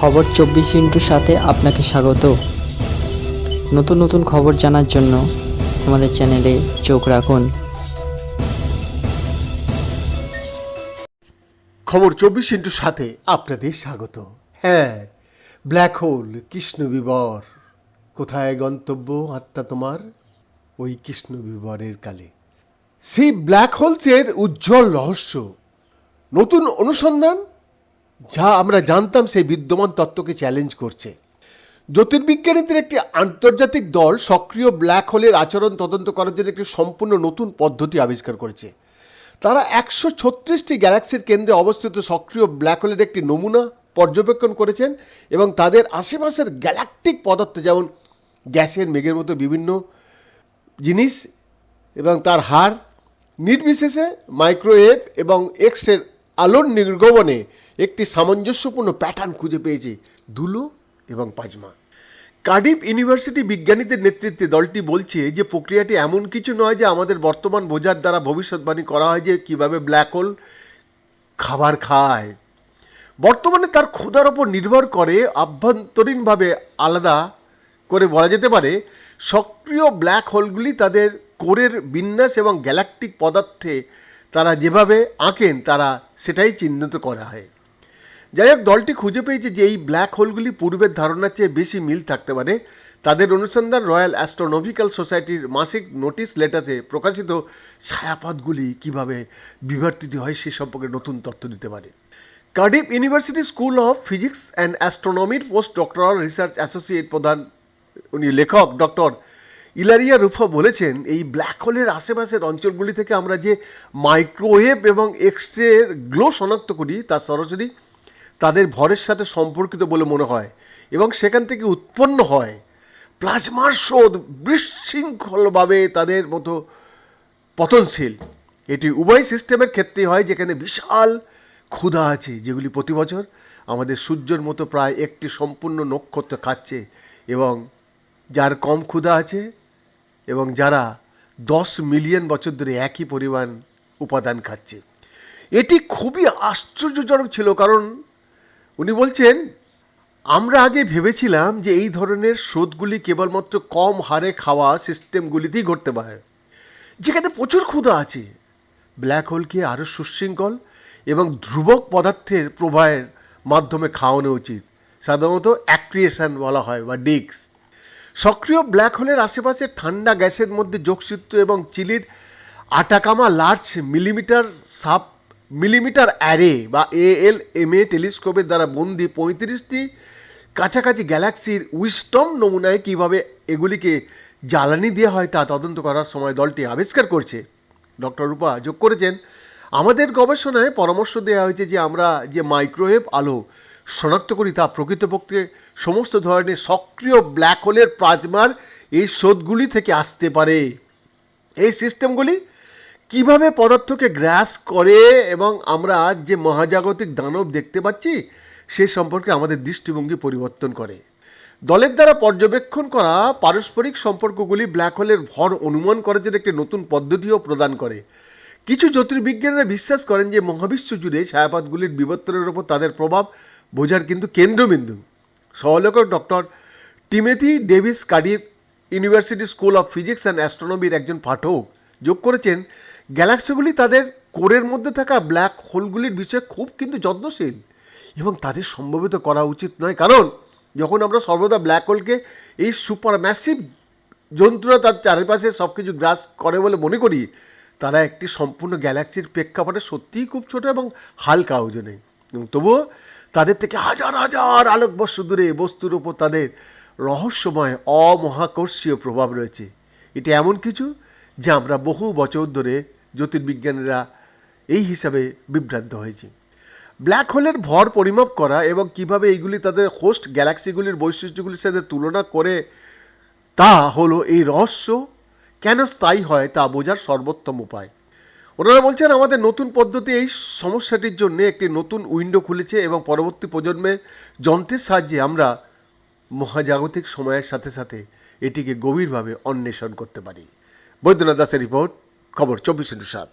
খবর চব্বিশ ইন্টুর সাথে আপনাকে স্বাগত। নতুন নতুন খবর জানার জন্য আমাদের চ্যানেলে চোখ রাখুন। খবর চব্বিশ ইন্টুর সাথে আপনাদের স্বাগত। হ্যাঁ ব্ল্যাক হোল, কৃষ্ণ বিবর। কোথায় গন্তব্য আত্মা তোমার? ওই কৃষ্ণ বিবরের কালে। সেই ব্ল্যাক হোলসের উজ্জ্বল রহস্য। নতুন অনুসন্ধান যা আমরা জানতাম সেই বিদ্যমান তত্ত্বকে চ্যালেঞ্জ করছে। জ্যোতির্বিজ্ঞানীদের একটি আন্তর্জাতিক দল সক্রিয় ব্ল্যাক হোলের আচরণ তদন্ত করার জন্য একটি সম্পূর্ণ নতুন পদ্ধতি আবিষ্কার করেছে। তারা একশো ছত্রিশটি গ্যালাক্সির কেন্দ্রে অবস্থিত সক্রিয় ব্ল্যাক হোলের একটি নমুনা পর্যবেক্ষণ করেছেন এবং তাদের আশেপাশের গ্যালাকটিক পদার্থ যেমন গ্যাসের মেঘের মতো বিভিন্ন জিনিস এবং তার হার নির্বিশেষে মাইক্রোওয়েভ এবং এক্সের আলোর নির্গমনে একটি সামঞ্জস্যপূর্ণ প্যাটার্ন খুঁজে পেয়েছে ধুলো এবং পাজমা। কার্ডিফ ইউনিভার্সিটি বিজ্ঞানীদের নেতৃত্বে দলটি বলছে যে প্রক্রিয়াটি এমন কিছু নয় যে আমাদের বর্তমান বোঝার দ্বারা ভবিষ্যৎবাণী করা হয় যে কীভাবে ব্ল্যাক হোল খাবার খায়। বর্তমানে তার ক্ষুধার ওপর নির্ভর করে, আভ্যন্তরীণভাবে আলাদা করে বলা যেতে পারে, সক্রিয় ব্ল্যাক হোলগুলি তাদের কোরের বিন্যাস এবং গ্যালাকটিক পদার্থে তারা যেভাবে আঁকেন, তারা সেটাই চিহ্নিত করা হয়। যাই হোক, দলটি খুঁজে পেয়েছে যে এই ব্ল্যাক হোলগুলি পূর্বের ধারণার চেয়ে বেশি মিল থাকতে পারে। তাদের অনুসন্ধান রয়্যাল অ্যাস্ট্রোনমিক্যাল সোসাইটির মাসিক নোটিশ লেটারে প্রকাশিত ছায়াপথগুলি কীভাবে বিবর্তিত হয় সে সম্পর্কে নতুন তথ্য দিতে পারে। Cardiff University School of Physics and অ্যাস্ট্রোনমির post doctoral research associate প্রধান, উনি লেখক ডক্টর ইলারিয়া রুফা বলেছেন, এই ব্ল্যাক হোলের আশেপাশের অঞ্চলগুলি থেকে আমরা যে মাইক্রোওয়েভ এবং এক্স রের গ্লো শনাক্ত করি, তা সরাসরি তাদের ভরের সাথে সম্পর্কিত বলে মনে হয় এবং সেখান থেকে উৎপন্ন হয়। প্লাজমার স্রোত বিশৃঙ্খলভাবে তাদের মতো পতনশীল। এটি উভয় সিস্টেমের ক্ষেত্রে হয়, যেখানে বিশাল ক্ষুধা আছে, যেগুলি প্রতি বছর আমাদের সূর্যের মতো প্রায় একটি সম্পূর্ণ নক্ষত্র খাচ্ছে এবং যার কম ক্ষুধা আছে এবং যারা দশ মিলিয়ন বছর ধরে একই পরিমাণ উপাদান খাচ্ছে। এটি খুবই আশ্চর্যজনক ছিল, কারণ উনি বলছেন, আমরা আগে ভেবেছিলাম যে এই ধরনের স্রোতগুলি কেবলমাত্র কম হারে খাওয়া সিস্টেমগুলিতেই ঘটতে পারে। যেখানে প্রচুর ক্ষুধা আছে। ব্ল্যাক হোলকে আরও সুশৃঙ্খল এবং ধ্রুবক পদার্থের প্রবাহের মাধ্যমে খাওয়ানো উচিত। সাধারণত অ্যাক্রিয়েশন বলা হয় বা ডিক্স। সক্রিয় ব্ল্যাক হোলের আশেপাশে ঠান্ডা গ্যাসের মধ্যে যোগসূত্র এবং চিলির Atacama large millimetre sub millimetre array বা এএল এম এ টেলিস্কোপের দ্বারা বন্দি পঁয়ত্রিশটি কাছাকাছি গ্যালাক্সির উইস্টম নমুনায় কীভাবে এগুলিকে জ্বালানি দেওয়া হয় তা তদন্ত করার সময় দলটি আবিষ্কার করছে। ডক্টর রূপা যোগ করেছেন। আমাদের গবেষণায় পরামর্শ দেওয়া হয়েছে যে আমরা যে মাইক্রোওয়েভ আলো শনাক্ত করি তা প্রকৃতপক্ষে সমস্ত ধরনের সক্রিয় ব্ল্যাক হোলের প্লাজমার এই স্রোতগুলি থেকে আসতে পারে। এই সিস্টেমগুলি কীভাবে পদার্থকে গ্রাস করে এবং আমরা যে মহাজাগতিক দানব দেখতে পাচ্ছি, সে সম্পর্কে আমাদের দৃষ্টিভঙ্গি পরিবর্তন করে। দলের দ্বারা পর্যবেক্ষণ করা পারস্পরিক সম্পর্কগুলি ব্ল্যাক হোলের ভর অনুমান করার জন্য একটি নতুন পদ্ধতিও প্রদান করে। কিছু জ্যোতির্বিজ্ঞানীরা বিশ্বাস করেন যে মহাবিশ্ব জুড়ে ছায়াপাতগুলির বিবর্তনের উপর তাদের প্রভাব বোঝার কিন্তু কেন্দ্রবিন্দু। সহলেখক doctor Timothy Davis Cardiff University School of Physics and অ্যাস্ট্রোনমির একজন পাঠক যোগ করেছেন গ্যালাক্সিগুলি তাদের কোরের মধ্যে থাকা ব্ল্যাক হোলগুলির বিষয়ে খুব কিন্তু যত্নশীল এবং তাদের সম্ভবিত করা উচিত নয়। কারণ যখন আমরা সর্বদা ব্ল্যাক হোলকে এই সুপার ম্যাসিভ যন্ত্ররা তার চারিপাশে সব কিছু গ্রাস করে বলে মনে করি, তারা একটি সম্পূর্ণ গ্যালাক্সির প্রেক্ষাপটে সত্যিই খুব ছোট এবং হালকা ওজনে। এবং তবুও তাদের থেকে হাজার হাজার আলোকবর্ষ দূরে বস্তুর ওপর তাদের রহস্যময়, অমহাকর্ষীয় প্রভাব রয়েছে। এটি এমন কিছু যা আমরা বহু বছর ধরে জ্যোতির্বিজ্ঞানীরা এই হিসাবে বিভ্রান্ত হয়েছে। ব্ল্যাক হোলের ভর পরিমাপ করা এবং কীভাবে এইগুলি তাদের হোস্ট গ্যালাক্সিগুলির বৈশিষ্ট্যগুলির সাথে তুলনা করে তা হলো এই রহস্য কেন স্থায়ী হয় তা বোঝার সর্বোত্তম উপায়। ওনারা বলছেন, আমাদের নতুন পদ্ধতি এই সমস্যাটির জন্য একটি নতুন উইন্ডো খুলেছে এবং পরবর্তী প্রজন্মের যন্ত্রের সাহায্যে আমরা মহাজাগতিক সময়ের সাথে সাথে এটিকে গভীরভাবে অন্বেষণ করতে পারি। বৈদ্যনাথ দাসের রিপোর্ট। খবর চব্বিশ ইন্টু সাত।